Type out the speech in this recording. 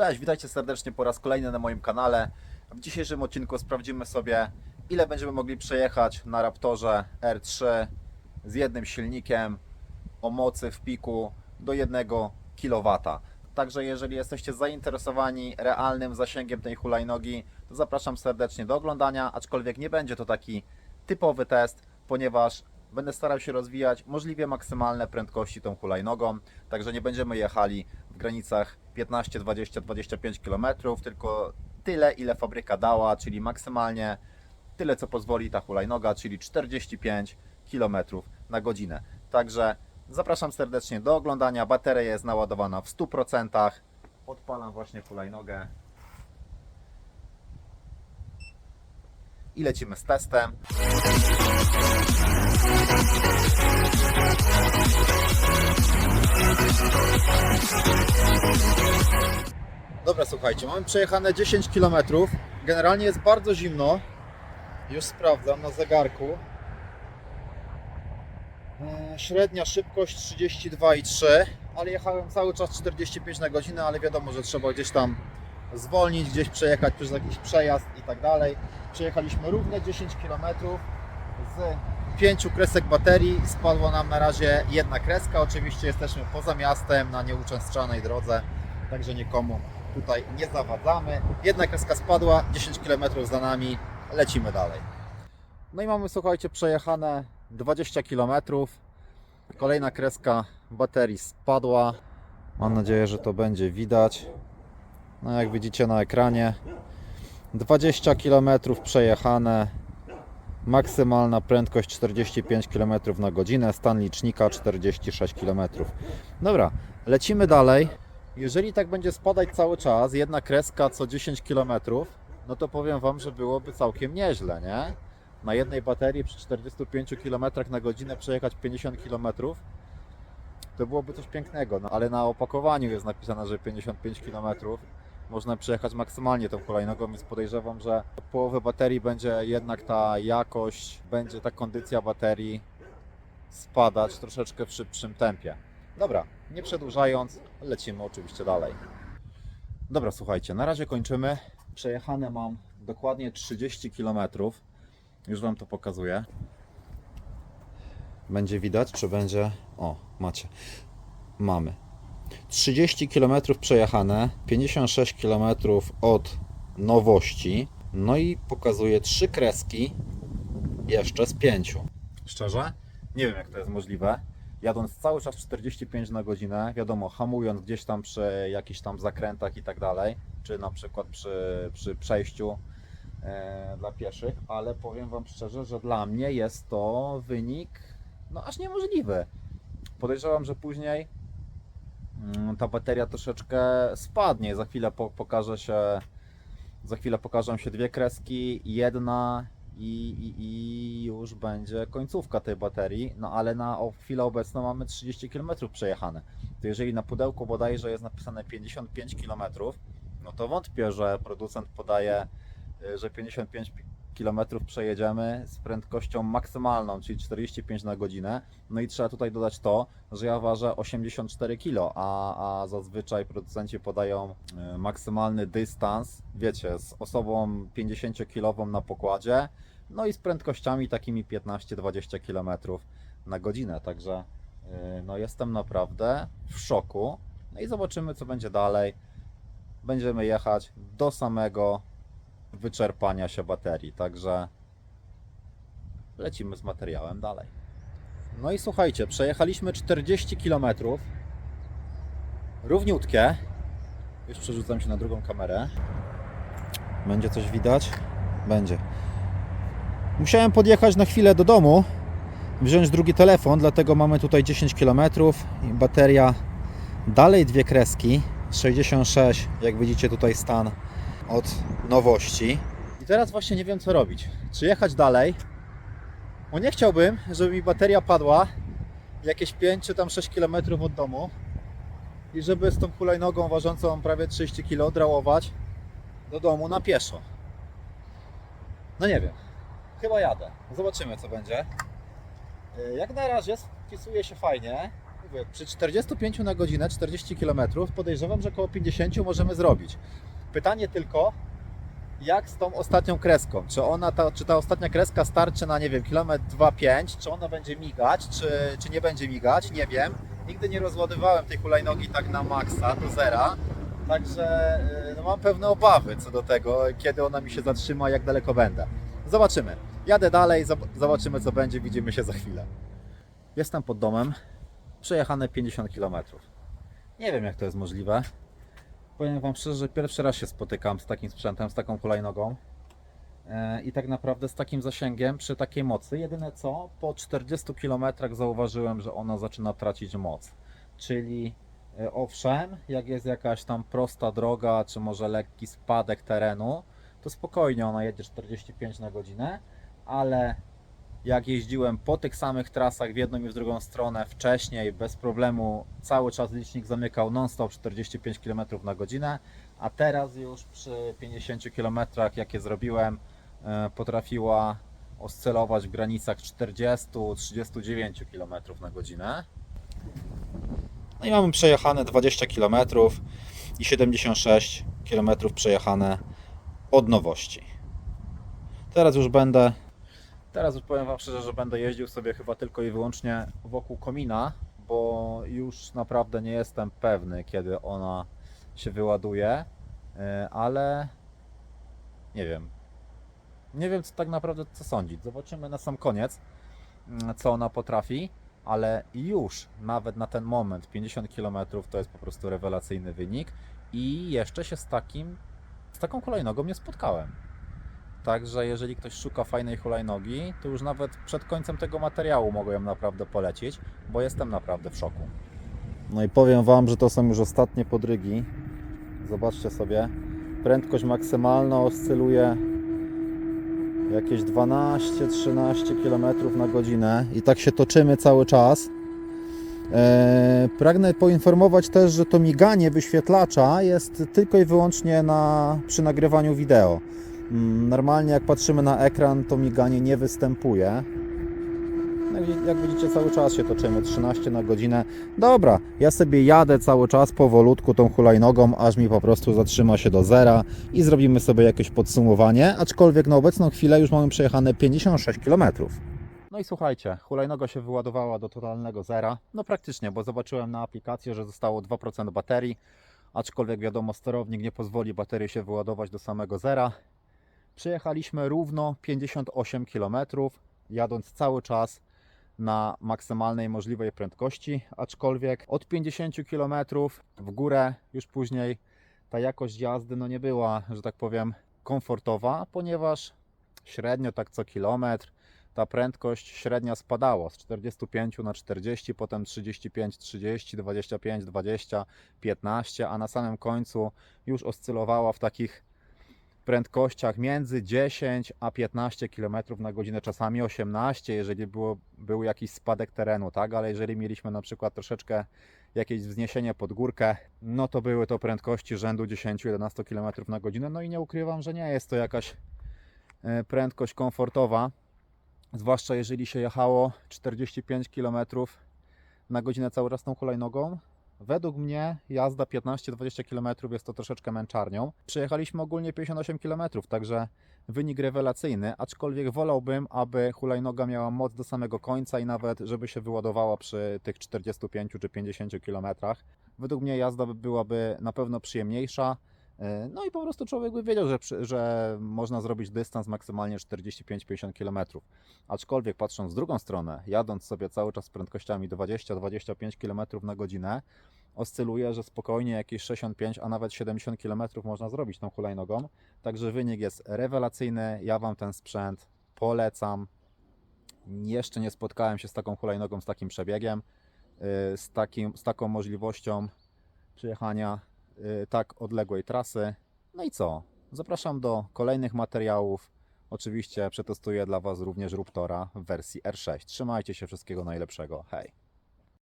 Cześć, witajcie serdecznie po raz kolejny na moim kanale. W dzisiejszym odcinku sprawdzimy sobie, ile będziemy mogli przejechać na Raptorze R3 z jednym silnikiem o mocy w piku do 1 kW. Także jeżeli jesteście zainteresowani realnym zasięgiem tej hulajnogi, to zapraszam serdecznie do oglądania, aczkolwiek nie będzie to taki typowy test, ponieważ będę starał się rozwijać możliwie maksymalne prędkości tą hulajnogą, także nie będziemy jechali granicach 15, 20, 25 km, tylko tyle, ile fabryka dała, czyli maksymalnie tyle, co pozwoli ta hulajnoga, czyli 45 km na godzinę. Także zapraszam serdecznie do oglądania. Bateria jest naładowana w 100%. Odpalam właśnie hulajnogę. I lecimy z testem. Słuchajcie, mamy przejechane 10 km. Generalnie jest bardzo zimno. Już sprawdzam na zegarku. E, Średnia szybkość 32,3, ale jechałem cały czas 45 na godzinę, ale wiadomo, że trzeba gdzieś tam zwolnić, gdzieś przejechać przez jakiś przejazd i tak dalej. Przejechaliśmy równe 10 km z pięciu kresek baterii. Spadła nam na razie jedna kreska. Oczywiście jesteśmy poza miastem na nieuczęszczanej drodze, także nikomu tutaj nie zawadzamy. Jedna kreska spadła, 10 km za nami, lecimy dalej. No i mamy, słuchajcie, przejechane 20 km. Kolejna kreska baterii spadła. Mam nadzieję, że to będzie widać. No jak widzicie na ekranie, 20 km przejechane. Maksymalna prędkość 45 km na godzinę, stan licznika 46 km. Dobra, lecimy dalej. Jeżeli tak będzie spadać cały czas, jedna kreska co 10 km, no to powiem Wam, że byłoby całkiem nieźle, nie? Na jednej baterii przy 45 km na godzinę przejechać 50 km, to byłoby coś pięknego, no ale na opakowaniu jest napisane, że 55 km można przejechać maksymalnie tą hulajnogą, więc podejrzewam, że od połowy baterii będzie jednak ta jakość, będzie ta kondycja baterii spadać troszeczkę w szybszym tempie. Dobra, nie przedłużając, lecimy oczywiście dalej. Dobra, słuchajcie, na razie kończymy. Przejechane mam dokładnie 30 km. Już Wam to pokazuję. Będzie widać, czy będzie. O, macie. Mamy. 30 km przejechane, 56 km od nowości. No i pokazuje trzy kreski jeszcze z pięciu. Szczerze? Nie wiem, jak to jest możliwe. Jadąc cały czas 45 na godzinę, wiadomo, hamując gdzieś tam przy jakichś tam zakrętach i tak dalej, czy na przykład przy, przy przejściu e, dla pieszych, ale powiem Wam szczerze, że dla mnie jest to wynik no aż niemożliwy. Podejrzewam, że później mm, ta bateria troszeczkę spadnie. Za chwilę po, pokaże się za chwilę pokażą się dwie kreski, jedna i, i, i już będzie końcówka tej baterii. No ale na chwilę obecną mamy 30 km przejechane. To jeżeli na pudełku bodajże jest napisane 55 km, no to wątpię, że producent podaje, y, że 55 km przejedziemy z prędkością maksymalną, czyli 45 na godzinę. No i trzeba tutaj dodać to, że ja ważę 84 kg, a, a zazwyczaj producenci podają y, maksymalny dystans, wiecie, z osobą 50-kilową na pokładzie, no i z prędkościami takimi 15-20 km na godzinę. Także y, no jestem naprawdę w szoku. No i zobaczymy, co będzie dalej. Będziemy jechać do samego wyczerpania się baterii. Także lecimy z materiałem dalej. No i słuchajcie, przejechaliśmy 40 km. Równiutkie. Już przerzucam się na drugą kamerę. Będzie coś widać? Będzie. Musiałem podjechać na chwilę do domu, wziąć drugi telefon, dlatego mamy tutaj 10 km i bateria dalej dwie kreski. 66, jak widzicie tutaj stan od nowości. I teraz właśnie nie wiem co robić. Czy jechać dalej? Bo nie chciałbym, żeby mi bateria padła jakieś 5 czy tam 6 km od domu i żeby z tą hulajnogą ważącą prawie 30 kg drałować do domu na pieszo. No nie wiem. Chyba jadę. Zobaczymy co będzie. Yy, Jak na razie spisuje się fajnie. mówię, przy 45 na godzinę, 40 km, podejrzewam, że około 50 możemy zrobić. Pytanie tylko, jak z tą ostatnią kreską? Czy ona, ta, czy ta ostatnia kreska starczy na, nie wiem, kilometr 2,5? Czy ona będzie migać, czy, czy nie będzie migać? Nie wiem. Nigdy nie rozładowałem tej hulajnogi tak na maksa, do zera. Także y, no, mam pewne obawy co do tego, kiedy ona mi się zatrzyma, jak daleko będę. Zobaczymy. Jadę dalej, zob- zobaczymy co będzie, widzimy się za chwilę. Jestem pod domem, przejechane 50 km. Nie wiem jak to jest możliwe. Powiem Wam szczerze, że pierwszy raz się spotykam z takim sprzętem, z taką hulajnogą. E, I tak naprawdę z takim zasięgiem, przy takiej mocy. Jedyne co, po 40 km zauważyłem, że ona zaczyna tracić moc. Czyli e, owszem, jak jest jakaś tam prosta droga, czy może lekki spadek terenu, to spokojnie ona jedzie 45 na godzinę, ale jak jeździłem po tych samych trasach w jedną i w drugą stronę wcześniej, bez problemu cały czas licznik zamykał non-stop 45 km na godzinę, a teraz już przy 50 km jakie zrobiłem, e, potrafiła oscylować w granicach 40-39 km na godzinę. No i mamy przejechane 20 km i 76 km przejechane od nowości. Teraz już będę Teraz już powiem Wam szczerze, że będę jeździł sobie chyba tylko i wyłącznie wokół komina, bo już naprawdę nie jestem pewny, kiedy ona się wyładuje, e, ale nie wiem. Nie wiem, co tak naprawdę co sądzić. Zobaczymy na sam koniec, mm, co ona potrafi, ale już nawet na ten moment 50 km to jest po prostu rewelacyjny wynik i jeszcze się z takim, z taką kolejnogą nie spotkałem. Także jeżeli ktoś szuka fajnej hulajnogi, to już nawet przed końcem tego materiału mogę ją naprawdę polecić, bo jestem naprawdę w szoku. No i powiem Wam, że to są już ostatnie podrygi. Zobaczcie sobie. Prędkość maksymalna oscyluje jakieś 12-13 km na godzinę i tak się toczymy cały czas. Eee, pragnę poinformować też, że to miganie wyświetlacza jest tylko i wyłącznie na, przy nagrywaniu wideo. Mm, Normalnie jak patrzymy na ekran, to miganie nie występuje. No Jak widzicie, cały czas się toczymy, 13 na godzinę. Dobra, ja sobie jadę cały czas powolutku tą hulajnogą, aż mi po prostu zatrzyma się do zera i zrobimy sobie jakieś podsumowanie, aczkolwiek na obecną chwilę już mamy przejechane 56 km. No i słuchajcie, hulajnoga się wyładowała do totalnego zera. No praktycznie, bo zobaczyłem na aplikacji, że zostało 2% baterii, aczkolwiek wiadomo, sterownik nie pozwoli baterii się wyładować do samego zera. Przejechaliśmy równo 58 km, jadąc cały czas na maksymalnej możliwej prędkości, aczkolwiek od 50 km w górę już później ta jakość jazdy no nie była, że tak powiem, komfortowa, ponieważ średnio tak co kilometr ta prędkość średnia spadała z 45 na 40, potem 35, 30, 25, 20, 15, a na samym końcu już oscylowała w takich prędkościach między 10 a 15 km na godzinę, czasami 18, jeżeli było, był jakiś spadek terenu, tak? Ale jeżeli mieliśmy na przykład troszeczkę jakieś wzniesienie pod górkę, no to były to prędkości rzędu 10-11 km na godzinę. No i nie ukrywam, że nie jest to jakaś e, prędkość komfortowa, zwłaszcza jeżeli się jechało 45 km na godzinę cały czas tą hulajnogą, Według mnie jazda 15-20 km jest to troszeczkę męczarnią. Przejechaliśmy ogólnie 58 km, także wynik rewelacyjny, aczkolwiek wolałbym, aby hulajnoga miała moc do samego końca i nawet żeby się wyładowała przy tych 45 czy 50 km. Według mnie jazda by- byłaby na pewno przyjemniejsza. Yy, No i po prostu człowiek by wiedział, że, że można zrobić dystans maksymalnie 45-50 km. Aczkolwiek patrząc z drugą stronę, jadąc sobie cały czas z prędkościami 20-25 km na godzinę, oscyluje, że spokojnie jakieś 65, a nawet 70 km można zrobić tą hulajnogą. Także wynik jest rewelacyjny. Ja Wam ten sprzęt polecam. Jeszcze nie spotkałem się z taką hulajnogą, z takim przebiegiem, yy, z, takim, z taką możliwością przejechania yy, tak odległej trasy. No i co? Zapraszam do kolejnych materiałów. Oczywiście przetestuję dla Was również Ruptora w wersji R6. Trzymajcie się, wszystkiego najlepszego. Hej!